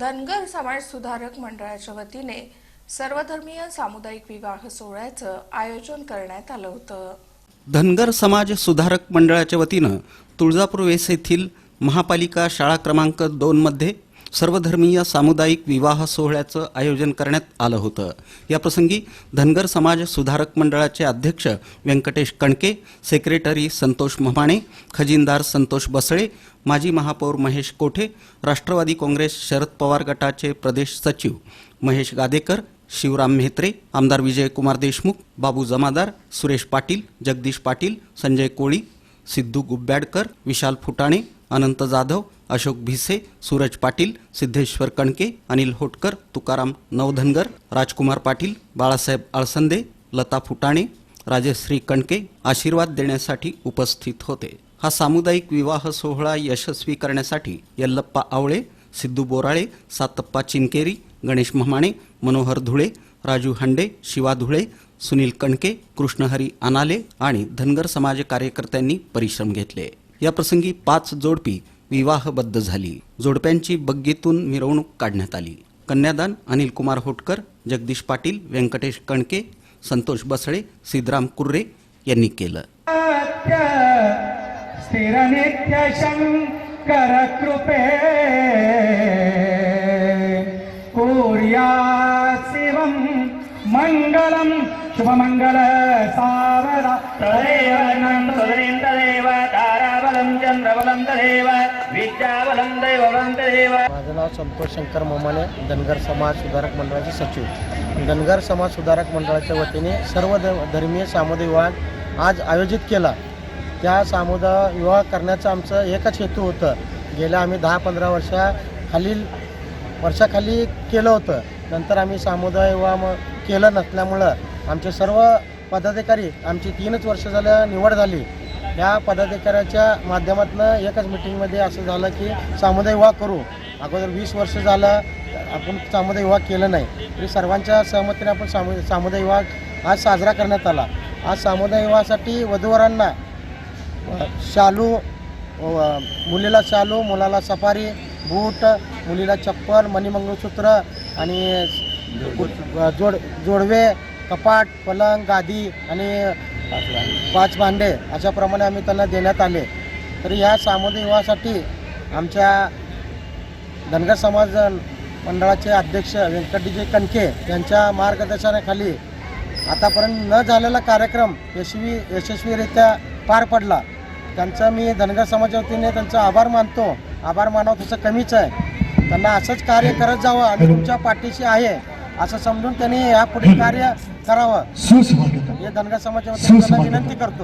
धनगर समाज सुधारक मंडळाच्या वतीने सर्वधर्मीय सामुदायिक विवाह सोहळ्याचं आयोजन करण्यात आलं होतं. धनगर समाज सुधारक मंडळाच्या वतीनं तुळजापूर वेस येथील महापालिका शाळा क्रमांक दोनमध्ये सर्वधर्मीय सामुदायिक विवाह सोहळ्याचं आयोजन करण्यात आलं होतं. याप्रसंगी धनगर समाज सुधारक मंडळाचे अध्यक्ष व्यंकटेश कणके सेक्रेटरी संतोष ममाणे खजिनदार संतोष बसळे माजी महापौर महेश कोठे राष्ट्रवादी काँग्रेस शरद पवार गटाचे प्रदेश सचिव महेश गादेकर शिवराम म्हेत्रे आमदार विजयकुमार देशमुख बाबू जमादार सुरेश पाटील जगदीश पाटील संजय कोळी सिद्धू गुब्ब्याडकर विशाल फुटाणे अनंत जाधव अशोक भिसे सूरज पाटील सिद्धेश्वर कणके अनिल होटकर तुकाराम नवधनगर राजकुमार पाटील बाळासाहेब अळसंदे लता फुटाणे राजश्री कणके आशीर्वाद देण्यासाठी उपस्थित होते. हा सामुदायिक विवाह सोहळा यशस्वी करण्यासाठी यल्लप्पा आवळे सिद्धू बोराळे सातप्पा चिनकेरी गणेश महमाणे मनोहर धुळे राजू हांडे शिवा धुळे सुनील कणके कृष्णहरी अनाले आणि धनगर समाज कार्यकर्त्यांनी परिश्रम घेतले. याप्रसंगी पाच जोडपी विवाहबद्ध झाली. जोडप्यांची बग्गीतून मिरवणूक काढण्यात आली. कन्यादान अनिल कुमार होटकर जगदीश पाटील व्यंकटेश कणके संतोष बसळे सिद्धराम कुर्रे यांनी केलं. मङ्गलं शुभमङ्गल सावरा तदेव नन्दसुदनीं तदेव माझं नाव संतोष शंकर मोमाने धनगर समाज सुधारक मंडळाचे सचिव. धनगर समाज सुधारक मंडळाच्या वतीने सर्व धर्मीय सामुदाय विवाह आज आयोजित केला. त्या सामुदाय विवाह करण्याचं आमचं एकच हेतू होतं. गेल्या आम्ही दहा पंधरा वर्षाखालील वर्षाखाली केलं होतं. नंतर आम्ही सामुदाय विवाह म- केलं नसल्यामुळं आमचे सर्व पदाधिकारी आमची तीनच वर्ष झालं निवड झाली. या पदाधिकाऱ्याच्या माध्यमातून एकच मिटिंगमध्ये असं झालं की सामुदायिक विवाह करू. अगोदर वीस वर्ष झालं आपण सामुदायिक विवाह केलं नाही. तरी सर्वांच्या सहमतीने आपण सामु सामुदायिक विवाह आज साजरा करण्यात आला. आज सामुदायिक विवाहासाठी वधूवरांना शालू मुलीला शालू मुलाला सफारी बूट मुलीला चप्पल मणिमंगळसूत्र आणि जोड जोडवे कपाट पलंग गादी आणि पाच भांडे अशाप्रमाणे आम्ही त्यांना देण्यात आले. तर या सामुदायिक विवाहासाठी आमच्या धनगर समाज मंडळाचे अध्यक्ष व्यंकटजी कणके यांच्या मार्गदर्शनाखाली आतापर्यंत न झालेला कार्यक्रम यशस्वी यशस्वीरित्या पार पडला. त्यांचं मी धनगर समाजाच्या वतीने त्यांचा आभार मानतो. आभार मानावं तसं कमीच आहे. त्यांना असंच कार्य करत जावं आम्ही तुमच्या पाठीशी आहे. असं समजून त्यांनी यापुढे कार्य करावं. हे धनगर त्यांना विनंती करतो.